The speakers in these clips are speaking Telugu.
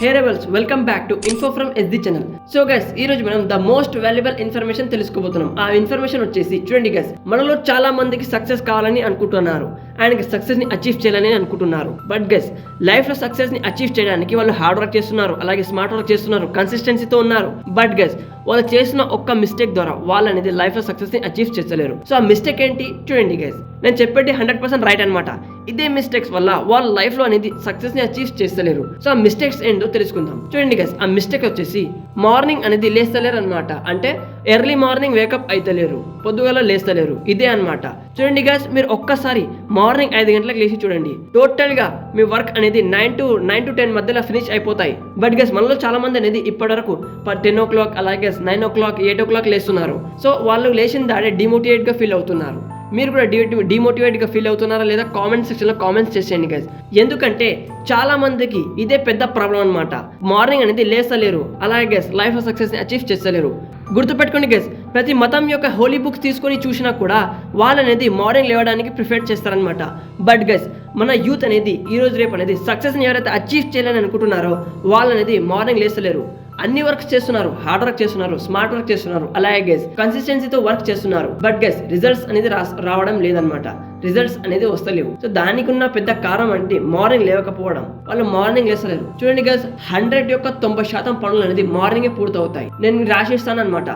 Hey welcome back to info from SD channel so guys ఈ రోజు మనం ద మోస్ట్ వాల్యుబుల్ ఇన్ఫర్మేషన్ తెలుసుకోబోతున్నాం. ఆ ఇన్ఫర్మేషన్ వచ్చేసి చూడండి గైస్ మనలో చాలా మందికి సక్సెస్ కావాలని అనుకుంటున్నారు. ఆయనకి సక్సెస్ని అచీవ్ చేయాలని అనుకుంటున్నారు. బట్ గెస్ లైఫ్లో సక్సెస్ని అచీవ్ చేయడానికి వాళ్ళు హార్డ్ వర్క్ చేస్తున్నారు అలాగే స్మార్ట్ వర్క్ చేస్తున్నారు కన్సిస్టెన్సీతో ఉన్నారు. బట్ గెస్ వాళ్ళు చేసిన ఒక్క మిస్టేక్ ద్వారా వాళ్ళు అనేది లైఫ్లో సక్సెస్ని సక్సెస్ని అచీవ్ చేస్తలేరు. సో ఆ మిస్టేక్ ఏంటి? చూడండి గైస్ నేను చెప్పేది హండ్రెడ్ పర్సెంట్ రైట్ అనమాట ఇదే మిస్టేక్స్ వల్ల వాళ్ళ లైఫ్లో అనేది సక్సెస్ని అచీవ్ చేస్తలేరు. సో ఆ మిస్టేక్స్ ఏంటో తెలుసుకుందాం. చూడండి గైస్ ఆ మిస్టేక్ వచ్చేసి మార్నింగ్ అనేది లేస్తలేరు అనమాట అంటే ఎర్లీ మార్నింగ్ వేకప్ అయితలేరు పొద్దుగాల లేస్తలేరు. ఇదే అన్నమాట. చూడండి గ్యాస్ మీరు ఒక్కసారి మార్నింగ్ ఐదు గంటలకు లేచి చూడండి. టోటల్గా మీ వర్క్ అనేది nine to nine to ten మధ్యలో ఫినిష్ అయిపోతాయి. బట్ గ్యాస్ మనలో చాలా మంది అనేది ఇప్పటివరకు టెన్ ఓ క్లాక్ అలాగే nine o'clock eight o'clock లేస్తున్నారు. సో వాళ్ళు లేచిన దాడే డిమోటివేట్గా ఫీల్ అవుతున్నారు. మీరు కూడా డిమోటివేట్గా ఫీల్ అవుతున్నారా లేదా కామెంట్ సెక్షన్లో కామెంట్స్ చేసేయండి గైస్ ఎందుకంటే చాలా మందికి ఇదే పెద్ద ప్రాబ్లం అనమాట మార్నింగ్ అనేది లేస్తలేరు. అలాగే గైస్ లైఫ్ సక్సెస్ అచీవ్ చేస్తలేరు. గుర్తుపెట్టుకోండి గెస్ ప్రతి మతం యొక్క హోలీ బుక్స్ తీసుకొని చూసినా కూడా వాళ్ళు అనేది మార్నింగ్ లేవడానికి ప్రిఫర్ చేస్తారనమాట బట్ గైస్ మన యూత్ అనేది ఈరోజు రేపు అనేది సక్సెస్ని ఎవరైతే అచీవ్ చేయాలని అనుకుంటున్నారో వాళ్ళనేది మార్నింగ్ లేస్తలేరు. అన్ని వర్క్స్ చేస్తున్నారు హార్డ్ వర్క్ చేస్తున్నారు స్మార్ట్ వర్క్ చేస్తున్నారు. అలాగే గెస్ కన్సిస్టెన్సీతో వర్క్ చేస్తున్నారు. బట్ గెస్ రిజల్ట్స్ అనేది రావడం లేదనమాట రిజల్ట్స్ అనేది వస్తలేవు. సో దానికి ఉన్న పెద్ద కారణం అంటే మార్నింగ్ లేవకపోవడం. వాళ్ళు మార్నింగ్ లేస్తలేరు. చూడండి గస్ హండ్రెడ్ యొక్క తొంభై శాతం పనులు అనేది మార్నింగే పూర్తవుతాయి. నేను రాసిస్తాను అనమాట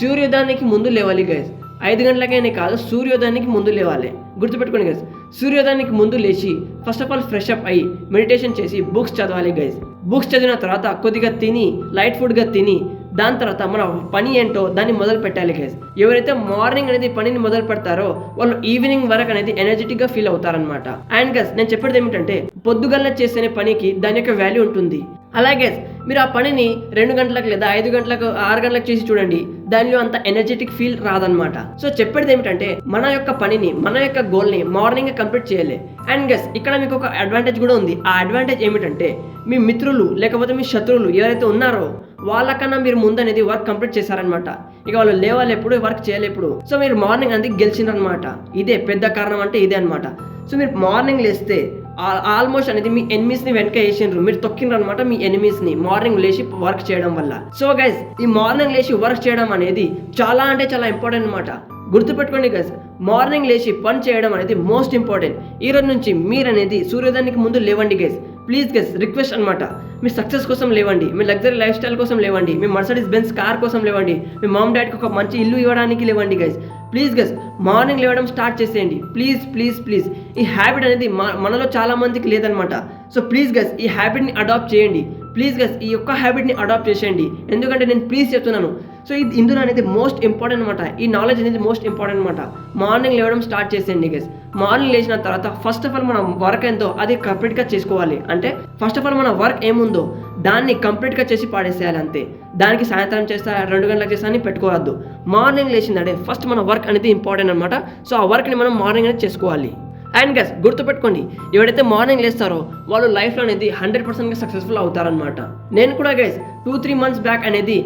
సూర్యోదయానికి ముందు లేవాలి గైస్ ఐదు గంటలకైనా కాదు సూర్యోదయానికి ముందు లేవాలి. గుర్తుపెట్టుకోండి గైస్ సూర్యోదయానికి ముందు లేచి first of all fresh up అయ్యి మెడిటేషన్ చేసి బుక్స్ చదవాలి గైస్ బుక్స్ చదివిన తర్వాత కొద్దిగా తిని లైట్ ఫుడ్గా తిని దాని తర్వాత మన పని ఏంటో దాన్ని మొదలు పెట్టాలి గైస్ ఎవరైతే మార్నింగ్ అనేది పనిని మొదలు పెడతారో వాళ్ళు ఈవినింగ్ వరకు అనేది ఎనర్జెటిక్గా ఫీల్ అవుతారనమాట అండ్ గస్ నేను చెప్పేది ఏమిటంటే పొద్దుగల్ల చేసే పనికి దాని యొక్క వాల్యూ ఉంటుంది. అలాగే మీరు ఆ పనిని రెండు గంటలకు లేదా ఐదు గంటలకు ఆరు గంటలకు చేసి చూడండి. దానిలో అంత ఎనర్జెటిక్ ఫీల్ రాదనమాట సో చెప్పేది ఏమిటంటే మన యొక్క పనిని మన యొక్క గోల్ని మార్నింగ్ కంప్లీట్ చేయాలి. అండ్ గెస్ ఇక్కడ మీకు ఒక అడ్వాంటేజ్ కూడా ఉంది. ఆ అడ్వాంటేజ్ ఏమిటంటే మీ మిత్రులు లేకపోతే మీ శత్రువులు ఎవరైతే ఉన్నారో వాళ్ళకన్నా మీరు ముందు అనేది వర్క్ కంప్లీట్ చేశారనమాట ఇక వాళ్ళు లేవాలి ఎప్పుడు వర్క్ చేయలేప్పుడు సో మీరు మార్నింగ్ అనేది గెలిచినారనమాట ఇదే పెద్ద కారణం అంటే ఇదే అనమాట సో మీరు మార్నింగ్ లేస్తే ఆల్మోస్ట్ అనేది మీ ఎనిమీస్ని వెనక వేసిండ్రు. మీరు తొక్కిండ్రు అనమాట మీ ఎనిమీస్ని. మార్నింగ్ లేచి వర్క్ చేయడం వల్ల. సో గైస్ ఈ మార్నింగ్ లేచి వర్క్ చేయడం అనేది చాలా అంటే చాలా ఇంపార్టెంట్ అనమాట గుర్తుపెట్టుకోండి గైస్ మార్నింగ్ లేచి పని చేయడం అనేది మోస్ట్ ఇంపార్టెంట్ ఈ రోజు నుంచి మీరు అనేది సూర్యోదయానికి ముందు లేవండి గైస్ ప్లీజ్ గైస్ రిక్వెస్ట్ అనమాట మీ సక్సెస్ కోసం లేవండి. మీ లగ్జరీ లైఫ్ స్టైల్ కోసం లేవండి. మీ మర్సడీస్ బెన్స్ కార్ కోసం లేవండి. మీ మామ్ డాడీకి ఒక మంచి ఇల్లు ఇవ్వడానికి లేవండి గైస్ ప్లీజ్ గస్ మార్నింగ్ లేవడం స్టార్ట్ చేసేయండి. ప్లీజ్ ప్లీజ్ ప్లీజ్ ఈ హ్యాబిట్ అనేది మనలో చాలా మందికి లేదనమాట సో ప్లీజ్ గస్ ఈ హ్యాబిట్ని అడాప్ట్ చేయండి. ప్లీజ్ గస్ ఈ యొక్క హ్యాబిట్ని అడాప్ట్ చేసేయండి. ఎందుకంటే నేను ప్లీజ్ చెప్తున్నాను. సో ఇది ఇందులో అనేది మోస్ట్ ఇంపార్టెంట్ అనమాట ఈ నాలెడ్జ్ అనేది మోస్ట్ ఇంపార్టెంట్ అనమాట మార్నింగ్ లేవడం స్టార్ట్ చేసేయండి గైస్ మార్నింగ్ లేచిన తర్వాత ఫస్ట్ ఆఫ్ ఆల్ మనం వర్క్ ఎంతో అది కంప్లీట్గా చేసుకోవాలి. అంటే ఫస్ట్ ఆఫ్ ఆల్ మన వర్క్ ఏముందో? దాన్ని కంప్లీట్గా చేసి పాడేసేయాలి అంతే. దానికి సాయంత్రం చేస్తా రెండు గంటలకు చేస్తా అని పెట్టుకోవద్దు. మార్నింగ్ లేచిందంటే ఫస్ట్ మన వర్క్ అనేది ఇంపార్టెంట్ అనమాట సో ఆ వర్క్ని మనం మార్నింగ్ అనేది చేసుకోవాలి. అండ్ గస్ గుర్తుపెట్టుకోండి ఎవరైతే మార్నింగ్ లేస్తారో వాళ్ళు లైఫ్లో అనేది హండ్రెడ్ పర్సెంట్గా సక్సెస్ఫుల్ అవుతారనమాట నేను కూడా guys two three months back అనేది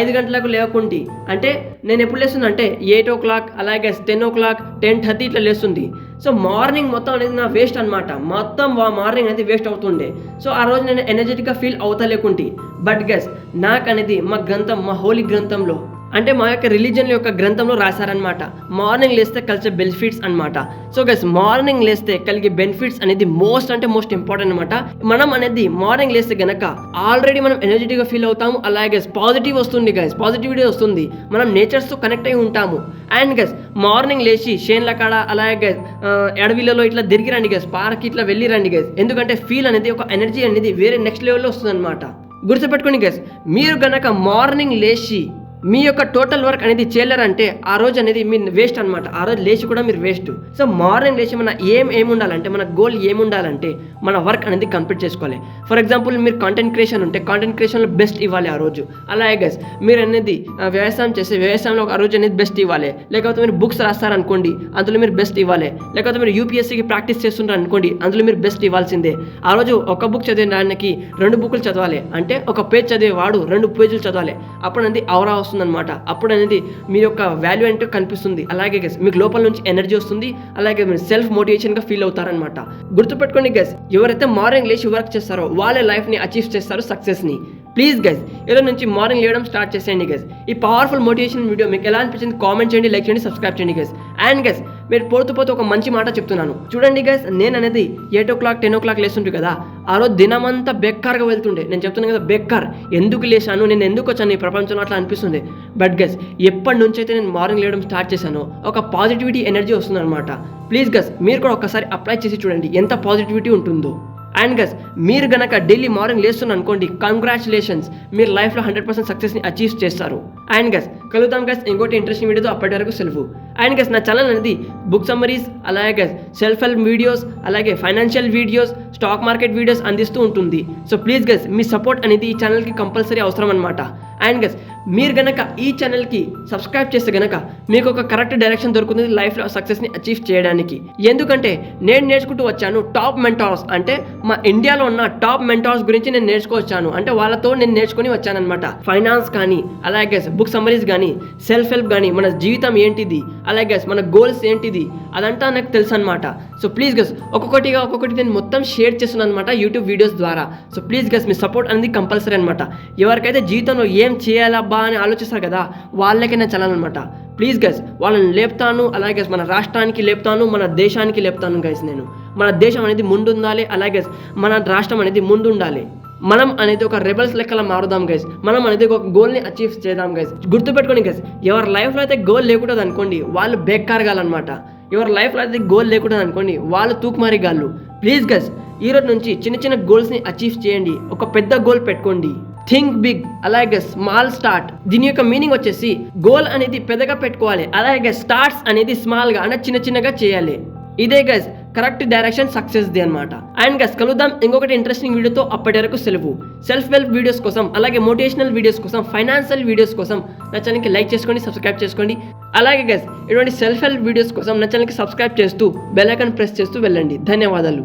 ఐదు గంటలకు లేకుంటే అంటే నేను ఎప్పుడు లేస్తుంది అంటే ఎయిట్ ఓ క్లాక్ అలాగే ten o'clock ten thirty ఇట్లా లేస్తుంది. సో మార్నింగ్ మొత్తం అనేది నా వేస్ట్ అనమాట మొత్తం మార్నింగ్ అనేది వేస్ట్ అవుతుండే. సో ఆ రోజు నేను ఎనర్జెటిక్గా ఫీల్ అవుతలేకుంటే. బట్ గెస్ నాకు అనేది మా గ్రంథం మా హోలీ గ్రంథంలో అంటే మా యొక్క రిలీజన్ యొక్క గ్రంథంలో రాశారనమాట మార్నింగ్ లేస్తే కలిసే బెనిఫిట్స్ అన్నమాట. సో గైస్ మార్నింగ్ లేస్తే కలిగే బెనిఫిట్స్ అనేది మోస్ట్ అంటే మోస్ట్ ఇంపార్టెంట్ అనమాట మనం అనేది మార్నింగ్ లేస్తే గనక ఆల్రెడీ మనం ఎనర్జెటిక్గా ఫీల్ అవుతాము. అలాగే పాజిటివ్ వస్తుంది గైస్ పాజిటివిటీ వస్తుంది. మనం నేచర్స్తో కనెక్ట్ అయి ఉంటాము. అండ్ గైస్ మార్నింగ్ లేచి షేన్ల కాడ అలాగే ఆ, అడవిలలో ఇట్లా తిరిగి రండి గైస్ పార్క్ ఇట్లా వెళ్ళి రండి గైస్ ఎందుకంటే ఫీల్ అనేది ఒక ఎనర్జీ అనేది వేరే నెక్స్ట్ లెవెల్లో వస్తుంది అనమాట గుర్తుపెట్టుకోండి గైస్ మీరు గనక మార్నింగ్ లేచి మీ యొక్క టోటల్ వర్క్ అనేది చేయలేరంటే ఆ రోజు అనేది మీరు వేస్ట్ అనమాట ఆ రోజు లేచి కూడా మీరు వేస్ట్ సో మార్నింగ్ లేచి మన ఏం ఏమి ఉండాలంటే మన గోల్ ఏమి ఉండాలంటే మన వర్క్ అనేది కంప్లీట్ చేసుకోవాలి. ఫర్ ఎగ్జాంపుల్ మీరు కంటెంట్ క్రియేషన్ ఉంటే కంటెంట్ క్రియేషన్లో బెస్ట్ ఇవ్వాలి ఆ రోజు. అలాగే గైస్ మీరు అనేది వ్యవసాయం చేస్తే వ్యవసాయంలో ఆ రోజు అనేది బెస్ట్ ఇవ్వాలి. లేకపోతే మీరు బుక్స్ రాస్తారనుకోండి అందులో మీరు బెస్ట్ ఇవ్వాలి. లేకపోతే మీరు యూపీఎస్సీకి ప్రాక్టీస్ చేస్తున్నారు అనుకోండి అందులో మీరు బెస్ట్ ఇవ్వాల్సిందే. ఆ రోజు ఒక బుక్ చదివిన దానికి రెండు బుక్లు చదవాలి. అంటే ఒక పేజ్ చదివేవాడు రెండు పేజీలు చదవాలి. అప్పుడు అనేది అవరా వస్తుందన్నమాట. అప్పుడు అనేది మీ యొక్క వాల్యూ అంటే కనిపిస్తుంది. అలాగే గెస్ మీకు లోపల నుంచి ఎనర్జీ వస్తుంది. అలాగే మీరు సెల్ఫ్ మోటివేషన్గా ఫీల్ అవుతారనమాట గుర్తుపెట్టుకోండి గెస్ ఎవరైతే మార్నింగ్ లేచి వర్క్ చేస్తారో వాళ్ళే లైఫ్ని అచీవ్ చేస్తారు సక్సెస్ని ప్లీజ్ గైజ్ ఈరోజు నుంచి మార్నింగ్ లేవడం స్టార్ట్ చేసేయండి గైజ్ ఈ పవర్ఫుల్ మోటివేషన్ వీడియో మీకు ఎలా అనిపించింది కామెంట్ చేయండి లైక్ చేయండి సబ్స్క్రైబ్ చేయండి గైజ్ అండ్ గైజ్ మీరు పోతూ పోతూ ఒక మంచి మాట చెప్తున్నాను. చూడండి గైస్ నేను అనేది eight o'clock ten o'clock లేస్తుంటే కదా ఆ రోజు దినమంతా బెక్కార్గా వెళ్తుండే. నేను చెప్తున్నాను కదా బెక్కార్. ఎందుకు లేచాను నేను ఎందుకు వచ్చాను? ఈ ప్రపంచంలో అట్లా అనిపిస్తుంది బట్ గస్ ఎప్పటి నుంచి అయితే నేను మార్నింగ్ లేవడం స్టార్ట్ చేశానో ఒక పాజిటివిటీ ఎనర్జీ వస్తుంది అనమాట ప్లీజ్ గస్ మీరు కూడా ఒకసారి అప్లై చేసి చూడండి ఎంత పాజిటివిటీ ఉంటుందో. అండ్ గస్ మీరు గనక డైలీ మార్నింగ్ లేస్తున్న అనుకోండి కంగ్రాచులేషన్స్ మీరు లైఫ్లో హండ్రెడ్ పర్సెంట్ సక్సెస్ని అచీవ్ చేస్తారు. అండ్ గస్ కలుద్దాం గస్ ఇంకోటి ఇంట్రెస్టింగ్ వీడియోతో అప్పటి వరకు సెలవు. అండ్ గస్ నా ఛానల్ అనేది బుక్ సమ్మరీస్ అలాగే గస్ సెల్ఫ్ హెల్ప్ వీడియోస్ అలాగే financial videos stock market videos అందిస్తూ ఉంటుంది. సో ప్లీజ్ గస్ మీ సపోర్ట్ అనేది ఈ ఛానల్కి కంపల్సరీ అవసరం అనమాట అండ్ గస్ మీరు గనక ఈ ఛానల్కి సబ్స్క్రైబ్ చేస్తే గనక మీకు ఒక కరెక్ట్ డైరెక్షన్ దొరుకుతుంది లైఫ్లో సక్సెస్ని అచీవ్ చేయడానికి. ఎందుకంటే నేను నేర్చుకుంటూ వచ్చాను టాప్ మెంటార్స్ అంటే మా ఇండియాలో ఉన్న టాప్ మెంటార్స్ గురించి నేను నేర్చుకోవచ్చాను అంటే వాళ్ళతో నేను నేర్చుకుని వచ్చానమాట ఫైనాన్స్ కానీ అలాగే బుక్ సమ్మరీస్ కానీ సెల్ఫ్ హెల్ప్ కానీ మన జీవితం ఏంటిది? అలాగే మన గోల్స్ ఏంటిది? అదంతా నాకు తెలుసు అనమాట సో ప్లీజ్ గస్ ఒక్కొక్కటిగా ఒక్కొక్కటి నేను మొత్తం షేర్ చేస్తున్నాను అనమాట యూట్యూబ్ వీడియోస్ ద్వారా. సో ప్లీజ్ గస్ మీ సపోర్ట్ అనేది కంపల్సరీ అనమాట ఎవరికైతే జీవితంలో ఏం చేయాలబ్బా అని ఆలోచిస్తారు కదా వాళ్ళకే నేను అనమాట ప్లీజ్ గైస్ వాళ్ళని లేపుతాను అలాగే మన రాష్ట్రానికి లేపుతాను మన దేశానికి లేపుతాను గైస్ నేను. మన దేశం అనేది ముందుండాలి అలాగే మన రాష్ట్రం అనేది ముందుండాలి. మనం అనేది ఒక రెబల్స్ లెక్కల మారుదాం గైస్ మనం అనేది ఒక గోల్ని అచీవ్ చేద్దాం గైస్ గుర్తుపెట్టుకోండి గైస్ ఎవరి లైఫ్లో అయితే గోల్ లేకుండా అనుకోండి వాళ్ళు బెక్కారగాలన్నమాట ఎవరి లైఫ్లో అయితే గోల్ లేకుండా అనుకోండి వాళ్ళు తూకుమారి గాళ్ళు. ప్లీజ్ గైస్ ఈ రోజు నుంచి చిన్న చిన్న గోల్స్ని అచీవ్ చేయండి. ఒక పెద్ద గోల్ పెట్టుకోండి. థింక్ బిగ్ అలాగే స్మాల్ స్టార్ట్ దీని యొక్క మీనింగ్ వచ్చేసి గోల్ అనేది పెద్దగా పెట్టుకోవాలి. అలాగే స్టార్ట్స్ అనేది స్మాల్గా అంటే చిన్న చిన్నగా చేయాలి. ఇదే గైస్ కరెక్ట్ డైరెక్షన్ సక్సెస్ ది అనమాట అండ్ గస్ కలుద్దాం ఇంకొకటి ఇంట్రెస్టింగ్ వీడియోతో అప్పటి వరకు సెలవు. సెల్ఫ్ హెల్ప్ వీడియోస్ కోసం అలాగే మోటివేషనల్ వీడియోస్ కోసం ఫైనాన్షియల్ వీడియోస్ కోసం నా ఛానల్కి లైక్ చేసుకోండి సబ్స్క్రైబ్ చేసుకోండి. అలాగే గస్ ఇటువంటి సెల్ఫ్ హెల్ప్ వీడియోస్ కోసం నా ఛానల్కి సబ్స్క్రైబ్ చేస్తూ బెల్ ఐకాన్ ప్రెస్ చేస్తూ వెళ్ళండి. ధన్యవాదాలు.